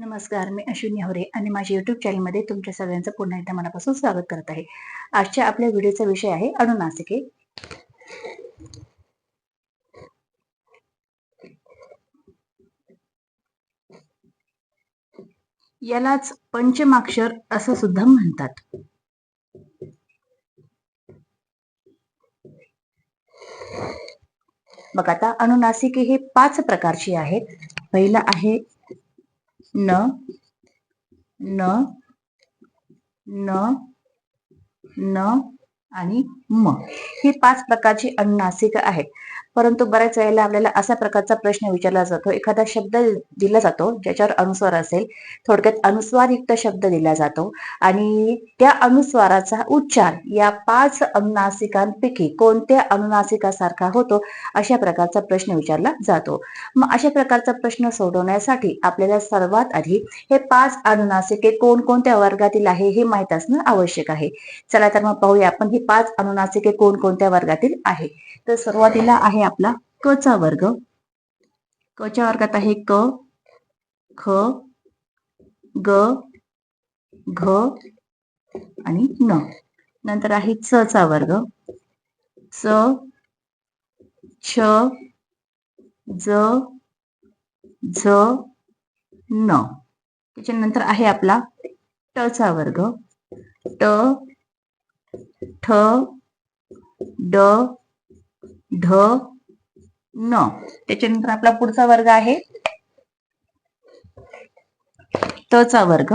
नमस्कार मी अश्विनी हवरे आणि माझ्या युट्यूब चॅनलमध्ये तुमच्या सगळ्यांचं पुन्हा एकदा मनापासून स्वागत करत आहे. आजच्या आपल्या व्हिडिओचा विषय आहे अणुनासिके. यालाच पंचमाक्षर असं सुद्धा म्हणतात. बघ आता अनुनासिके हे पाच प्रकारची आहेत. पहिलं आहे न न न न आणि म. हे पाच प्रकारची अनुनासिक आहेत. परंतु बऱ्याच वेळेला आपल्याला अशा प्रकारचा प्रश्न विचारला जातो. एखादा शब्द दिला जातो ज्याच्यावर अनुस्वार असेल थोडक्यात अनुस्वारयुक्त शब्द दिला जातो आणि त्या अनुस्वाराचा उच्चार या पाच अनुनासिकांपैकी कोणत्या अनुनासिकासारखा होतो अशा प्रकारचा प्रश्न विचारला जातो. मग अशा प्रकारचा प्रश्न सोडवण्यासाठी आपल्याला सर्वात आधी हे पाच अनुनासिके कोणकोणत्या वर्गातील आहे हे माहीत असणं आवश्यक आहे. चला तर मग पाहूया आपण ही पाच अनुनासिके कोणकोणत्या वर्गातील आहे. तर सुरुवातीला आहे आपला क चा वर्ग. क च्या वर्गात आहे क ख ग घ आणि न. नंतर आहे च चा वर्ग. च छ ज झ न. त्याच्यानंतर आहे आपला ट चा वर्ग. ट ठ ड ढ न. त्याच्यानंतर आपला पुढचा वर्ग आहे. त चा वर्ग.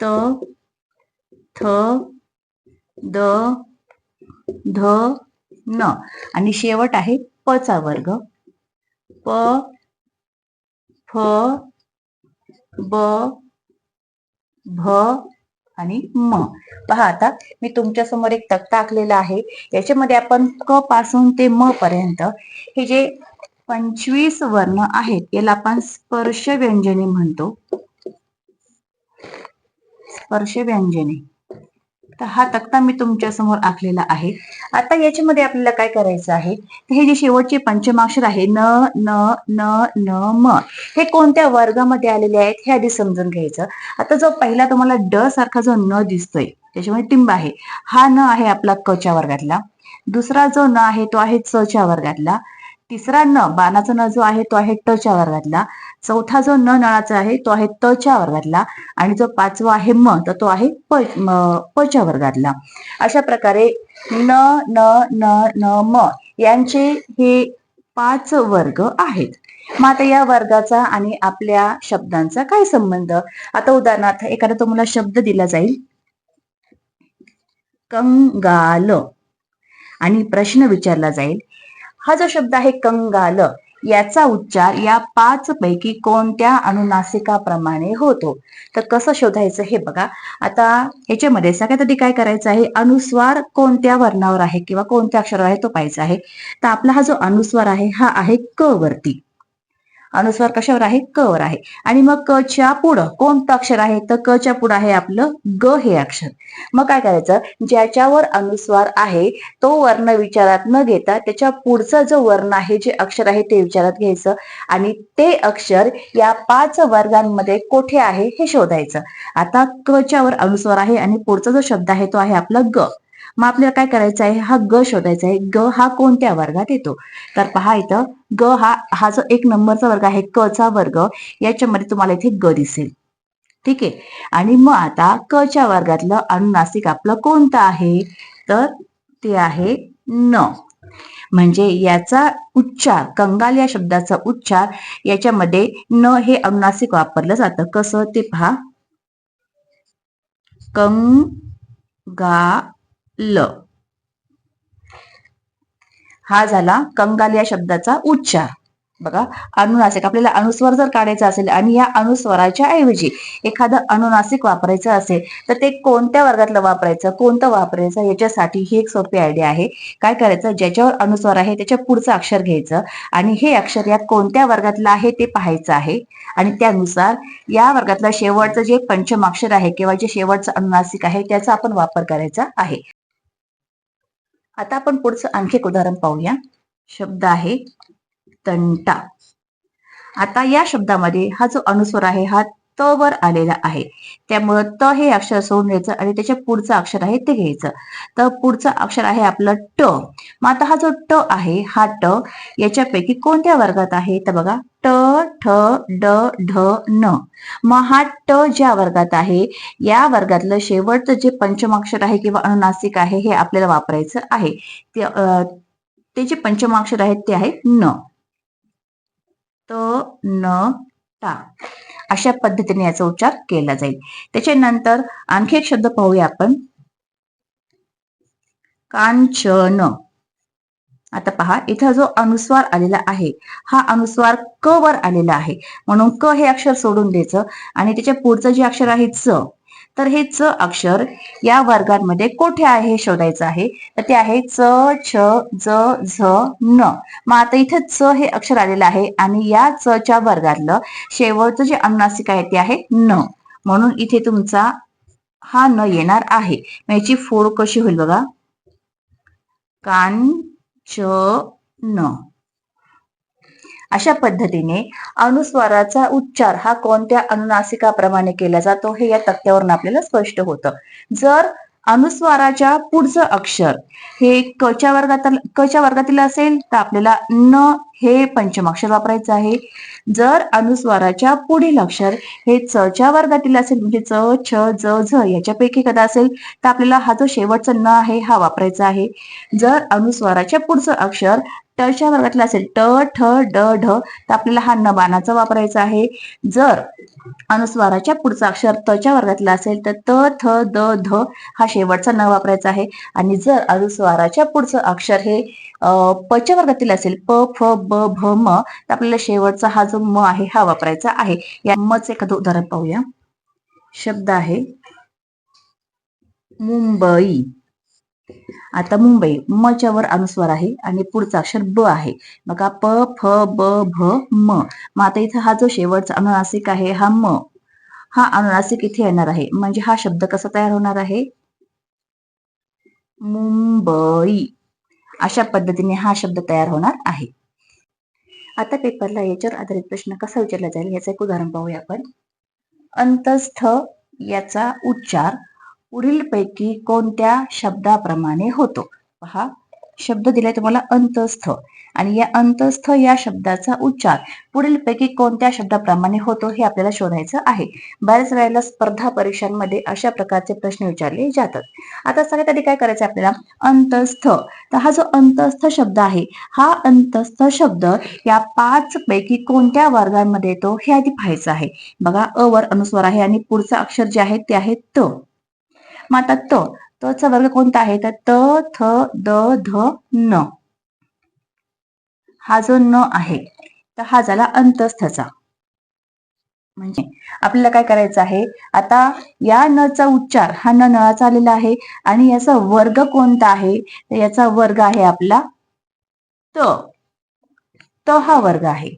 त थ द ध न. आणि शेवट आहे प चा वर्ग. प फ ब भ आणि म. पहा आता मी तुमच्यासमोर एक तक्ता आखलेला आहे. याच्यामध्ये आपण क पासून ते म पर्यंत हे जे पंचवीस वर्ण आहेत याला आपण स्पर्श व्यंजने म्हणतो. स्पर्श व्यंजने तर हा तक्ता मी तुमच्यासमोर आखलेला आहे. आता याच्यामध्ये आपल्याला काय करायचं आहे? हे जे शेवटचे पंचमाक्षर आहे न न न न म हे कोणत्या वर्गामध्ये आलेले आहेत हे आधी समजून घ्यायचं. आता जो पहिला तुम्हाला ड सारखा जो न दिसतोय त्याच्यामध्ये टिंब आहे. हा न आहे आपला क च्या वर्गातला. दुसरा जो न आहे तो आहे च च्या वर्गातला. तिसरा न बाणाचा न जो आहे तो आहे ट च्या वर्गातला. चौथा जो न नळाचा आहे तो आहे त च्या वर्गातला. आणि जो पाचवा आहे म तर तो आहे प पच्या वर्गातला. अशा प्रकारे न न न न म यांचे हे पाच वर्ग आहेत. मग आता या वर्गाचा आणि आपल्या शब्दांचा काय संबंध? आता उदाहरणार्थ एखादा तुम्हाला शब्द दिला जाईल. कंगाल. आणि प्रश्न विचारला जाईल. हा जो शब्द आहे कंगाल याचा उच्चार या पाच पैकी कोणत्या अनुनासिकाप्रमाणे होतो? तर कसं शोधायचं हे बघा. आता ह्याच्यामध्ये सगळ्यात आधी काय करायचं आहे? अनुस्वार कोणत्या वर्णावर आहे किंवा कोणत्या अक्षरावर आहे तो पाहायचा आहे. तर आपला हा जो अनुस्वार आहे हा आहे क वरती. अनुस्वार कशावर आहे? क वर आहे. आणि मग क च्या पुढं कोणतं अक्षर आहे? तर क च्या पुढं आहे आपलं ग हे अक्षर. मग काय करायचं? ज्याच्यावर अनुस्वार आहे तो वर्ण विचारात न घेता त्याच्या पुढचा जो वर्ण आहे जे अक्षर आहे ते विचारात घ्यायचं. आणि ते अक्षर या पाच वर्गांमध्ये कोठे आहे हे शोधायचं. आता क च्यावर अनुस्वार आहे आणि पुढचा जो शब्द आहे तो आहे आपला ग. मग आपल्याला काय करायचं आहे? हा ग शोधायचा आहे. ग हा कोणत्या वर्गात येतो? तर पहा इथं ग हा हा जो एक नंबरचा वर्ग आहे क चा वर्ग याच्यामध्ये तुम्हाला इथे ग दिसेल. ठीक आहे? आणि मग आता क च्या वर्गातलं अनुनासिक आपलं कोणतं आहे? तर ते आहे न. म्हणजे याचा उच्चार कंगाल या शब्दाचा उच्चार याच्यामध्ये न हे अनुनासिक वापरलं जातं. कसं? ते पहा. ल. हा झाला कंगाल या शब्दाचा उच्चार. बघा अनुनासिक आपल्याला अनुस्वर जर काढायचा असेल आणि या अनुस्वराच्या ऐवजी एखादं अनुनासिक वापरायचं असेल तर ते कोणत्या वर्गातलं वापरायचं कोणतं वापरायचं याच्यासाठी ही एक सोपी आयडिया आहे. काय करायचं ज्याच्यावर अनुस्वार आहे त्याच्या पुढचं अक्षर घ्यायचं आणि हे अक्षर यात कोणत्या वर्गातलं आहे ते पाहायचं आहे. आणि त्यानुसार या वर्गातलं शेवटचं जे पंचमाक्षर आहे किंवा जे शेवटचं अनुनासिक आहे त्याचा आपण वापर करायचा आहे. आता आपण पुढचं आणखी एक उदाहरण पाहूया. शब्द आहे तंटा. आता या शब्दामध्ये हा जो अनुस्वर आहे हा त वर आलेला आहे. त्यामुळं त हे अक्षर सोडून घ्यायचं आणि त्याच्या पुढचं अक्षर आहे ते घ्यायचं. तर पुढचं अक्षर आहे आपलं ट. मग आता हा जो ट आहे हा ट याच्यापैकी कोणत्या वर्गात आहे? तर बघा ट ठ ड ढ न. मग हा ट ज्या वर्गात आहे या वर्गातलं शेवटचं जे पंचमाक्षर आहे किंवा अनुनासिक आहे हे आपल्याला वापरायचं आहे. ते ते जे पंचमाक्षर आहेत ते आहे न. त न टा. अशा पद्धतीने याचा उच्चार केला जाईल. त्याच्यानंतर आणखी एक शब्द पाहूया आपण. कांचन. आता पहा इथं जो अनुस्वार आलेला आहे हा अनुस्वार क वर आलेला आहे. म्हणून क हे अक्षर सोडून द्यायचं. आणि त्याच्या पुढचं जे अक्षर आहे च तर हे च अक्षर या वर्गांमध्ये कोठे आहे हे शोधायचं आहे. तर ते आहे च छ ज झ न. मग आता इथं च हे अक्षर आलेलं आहे आणि या च च्या वर्गातलं शेवटचं जे अनुनासिक आहे ते आहे न. म्हणून इथे तुमचा हा न येणार आहे. याची फोड कशी होईल बघा. कान च न. अशा पद्धतीने अनुस्वाराचा उच्चार हा कोणत्या अनुनासिकाप्रमाणे केला जातो हे या तक्त्यावरून आपल्याला स्पष्ट होतं. जर अनुस्वाराच्या पुढचं अक्षर हे कच्या वर्गात कच्या वर्गातील असेल तर आपल्याला न हे पंचमाक्षर वापरायचं आहे. जर अनुस्वाराच्या पुढील अक्षर हे च च्या वर्गातील असेल म्हणजे च छ ज झ याच्यापैकी कदा असेल तर आपल्याला हा जो शेवटचा न आहे हा वापरायचा आहे. जर अनुस्वाराच्या पुढचं अक्षर ट च्या वर्गातलं असेल ट ठ ड ढ तर आपल्याला हा न बाणाचा वापरायचा आहे. जर अनुस्वाराच्या पुढचं अक्षर तच्या वर्गातला असेल तर त थ द ध हा शेवटचा न वापरायचा आहे. आणि जर अनुस्वाराच्या पुढचं अक्षर हे पच्या प वर्गातील असेल प फ ब भ म तर आपल्याला शेवटचा हा जो म आहे हा वापरायचा आहे. या मच एखादं उदाहरण पाहूया. शब्द आहे मुंबई. आता मुंबई मच्यावर वर अनुस्वार आहे आणि पुढचा अक्षर ब आहे. बघा प फ ब भ म. मग आता इथं हा जो शेवटचा अनुनासिक आहे हा म. हा अनुनासिक इथे येणार आहे. म्हणजे हा शब्द कसा तयार होणार आहे? मुंबई. अशा पद्धतीने हा शब्द तयार होणार आहे. आता पेपरला याच्यावर आधारित प्रश्न कसा विचारला जाईल याचं एक उदाहरण पाहूया आपण. अंतस्थ याचा उच्चार पुढीलपैकी कोणत्या शब्दाप्रमाणे होतो? पहा शब्द दिलाय तुम्हाला अंतस्थ. आणि या अंतस्थ या शब्दाचा उच्चार पुढीलपैकी कोणत्या शब्दाप्रमाणे होतो हे आपल्याला शोधायचं आहे. बऱ्याच वेळेला स्पर्धा परीक्षांमध्ये अशा प्रकारचे प्रश्न विचारले जातात. आता सगळ्यात आधी काय करायचं आपल्याला? अंतस्थ. तर हा जो अंतस्थ शब्द आहे हा अंतस्थ शब्द या पाच पैकी कोणत्या वर्गांमध्ये येतो हे आधी पाहायचं आहे. बघा अ वर अनुस्वार आहे आणि पुढचं अक्षर जे आहे ते आहे त. मग आता त त चा वर्ग कोणता आहे? तर त थ द ध न. हा जो न आहे तर हा झाला अंतस्थचा. म्हणजे आपल्याला काय करायचं आहे? आता या न चा उच्चार हा न नळाचा आलेला आहे आणि याचा वर्ग कोणता आहे? तर याचा वर्ग आहे आपला त. त हा वर्ग आहे.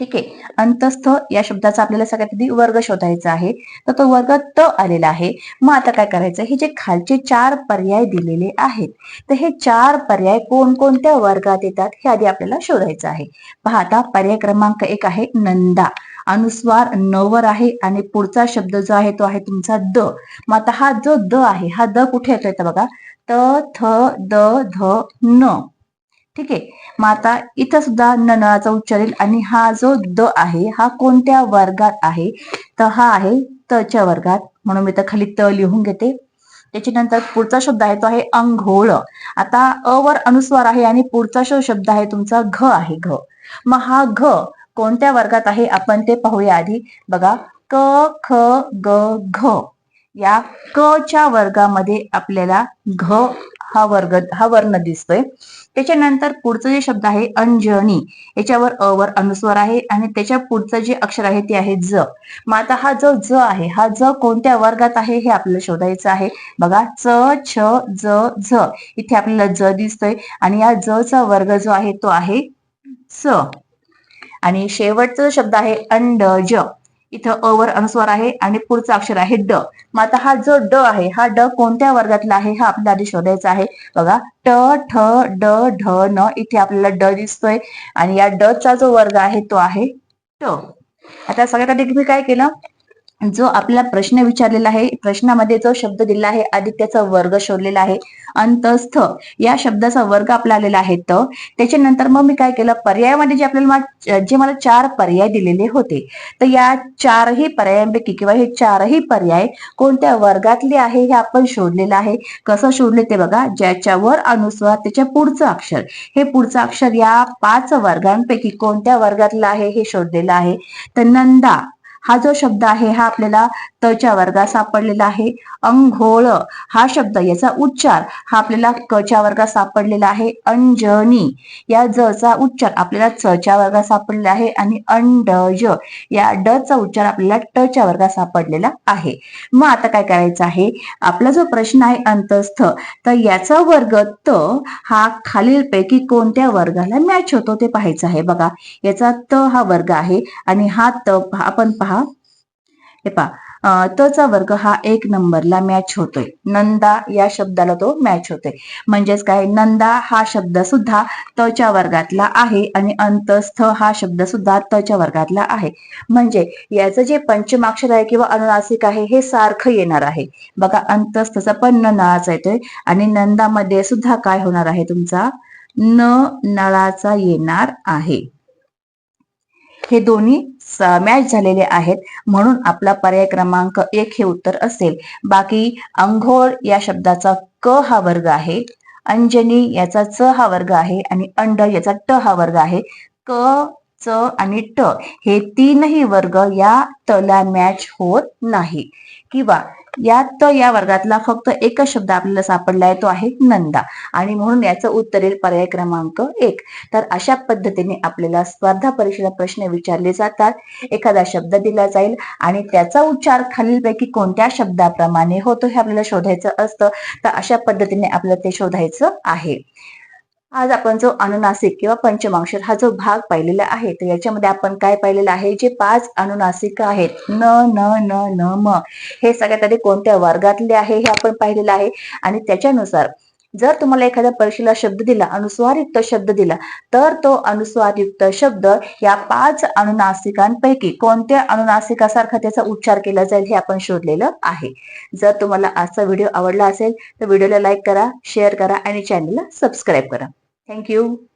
ठीक आहे. अंतस्थ या शब्दाचा आपल्याला सगळ्यात आधी वर्ग शोधायचा आहे. तर तो वर्ग त आलेला आहे. मग आता काय करायचं? हे जे खालचे चार पर्याय दिलेले आहेत. तर हे चार पर्याय कोणकोणत्या वर्गात येतात? हे आधी आपल्याला शोधायचं आहे. पहा आता पर्याय क्रमांक एक आहे नंदा. अनुस्वार नवर आहे आणि पुढचा शब्द जो आहे तो आहे तुमचा द. मग आता हा जो द आहे हा द कुठे येतोय? तर बघा. त थ द ध न. ठीक? आहे मग आता इथं सुद्धा ननळाचा उच्चार येईल आणि हा जो द आहे हा कोणत्या वर्गात आहे? तर हा आहे तच्या वर्गात. म्हणून मी तर खाली त लिहून घेते. त्याच्यानंतर पुढचा शब्द आहे तो आहे अंघोळ. आता अ वर अनुस्वार आहे आणि पुढचा शब्द आहे तुमचा घ आहे घ. मग हा घ कोणत्या वर्गात आहे? आपण ते पाहूया आधी. बघा क ख ग घ. या क च्या वर्गामध्ये आपल्याला घ हा वर्ग हा वर्ण दिसतोय. त्याच्यानंतर पुढचं जे शब्द आहे अंजनी याच्यावर अ वर अनुस्वार आहे आणि त्याच्या पुढचं जे अक्षर आहे ते आहे ज. मग आता हा जो ज आहे हा ज कोणत्या वर्गात आहे हे आपल्याला शोधायचं आहे. बघा च छ ज झ. इथे आपल्याला ज दिसतोय आणि या ज चा वर्ग जो आहे तो आहे स. आणि शेवटचा शब्द आहे अंडज इथं अ वर अनुस्वार आहे आणि पुढचं अक्षर आहे ड. मग आता हा जो ड आहे हा ड कोणत्या वर्गातला आहे हा आपल्याला आधी शोधायचा आहे. बघा ट ठ ड ढ न इथे आपल्याला ड दिसतोय. आणि या ड चा जो वर्ग आहे तो आहे ट. आता सगळ्यात आधी मी काय केलं? जो आपला प्रश्न विचारलेला आहे प्रश्नामध्ये जो शब्द दिला आहे आदित्यचा वर्ग शोधलेला आहे अंतस्थ या शब्दाचा वर्ग आपला आलेला आहे तर त्याच्यानंतर मग मी काय केलं पर्यायामध्ये जे आपल्याला जे मला चार पर्याय दिलेले होते तर या चारही पर्यायांपैकी किंवा हे चारही पर्याय कोणत्या वर्गातले आहे हे आपण शोधलेलं आहे. कसं शोधले ते बघा ज्याच्यावर अनुस्वार त्याच्या पुढचं अक्षर. हे पुढचं अक्षर या पाच वर्गांपैकी कोणत्या वर्गातलं आहे हे शोधलेलं आहे. तर नंदा हा जो शब्द आहे हा आपल्याला तच्या वर्गात सापडलेला आहे. अंघोळ हा शब्द याचा उच्चार हा आपल्याला कच्या वर्गात सापडलेला आहे. अंजनी या जचा उच्चार आपल्याला चच्या वर्गात सापडलेला आहे आणि अंडज या ड चा उच्चार आपल्याला टच्या वर्गात सापडलेला आहे. मग आता काय करायचं आहे? आपला जो प्रश्न आहे अंतस्थ तर याचा वर्ग त हा खालीलपैकी कोणत्या वर्गाला मॅच होतो ते पाहायचं आहे बघा. याचा त हा वर्ग आहे आणि हा त आपण पहा. हे पहा. अं, त चा वर्ग हा एक नंबरला मॅच होतोय. नंदा या शब्दाला तो मॅच होतोय. म्हणजेच काय? नंदा हा शब्द सुद्धा तच्या वर्गातला आहे आणि अंतस्थ हा शब्द सुद्धा तच्या वर्गातला आहे. म्हणजे याचं जे पंचमाक्षर आहे किंवा अनुनासिक आहे हे सारखं येणार आहे. बघा अंतस्थचा पण न नळाचा येतोय आणि नंदामध्ये सुद्धा काय होणार आहे तुमचा? न नळाचा येणार आहे. हे दोन्ही मॅच झालेले आहेत. म्हणून आपला पर्याय क्रमांक एक हे उत्तर असेल. बाकी अंघोळ या शब्दाचा क हा वर्ग आहे. अंजनी याचा च हा वर्ग आहे. आणि अंड याचा ट हा वर्ग आहे. क च आणि ट हे तीनही वर्ग या तला मॅच होत नाही. किंवा या या वर्गातला फक्त एकच शब्द आपल्याला सापडला आहे तो आहे नंदा. आणि म्हणून याचं उत्तर येईल पर्याय क्रमांक एक. तर अशा पद्धतीने आपल्याला स्पर्धा परीक्षेला प्रश्न विचारले जातात. एखादा शब्द दिला जाईल आणि त्याचा उच्चार खालीलपैकी कोणत्या शब्दाप्रमाणे होतो हे आपल्याला शोधायचं असतं. तर अशा पद्धतीने आपल्याला ते शोधायचं आहे. आज आपण जो अनुनासिक किंवा पंचमाक्षर हा जो भाग पाहिलेला आहे तर याच्यामध्ये आपण काय पाहिलेलं आहे? जे पाच अनुनासिक आहेत न न न न म हे सगळ्यात आधी कोणत्या वर्गातले आहे हे आपण पाहिलेलं आहे. आणि त्याच्यानुसार जर तुम्हाला एखाद्या परीक्षेला शब्द दिला अनुस्वारयुक्त शब्द दिला तर तो अनुस्वारयुक्त शब्द या पाच अनुनासिकांपैकी कोणत्या अनुनासिकासारखा त्याचा उच्चार केला जाईल हे आपण शोधलेलं आहे. जर तुम्हाला आजचा व्हिडिओ आवडला असेल तर व्हिडिओला लाईक करा शेअर करा आणि चॅनलला सबस्क्राईब करा. Thank you.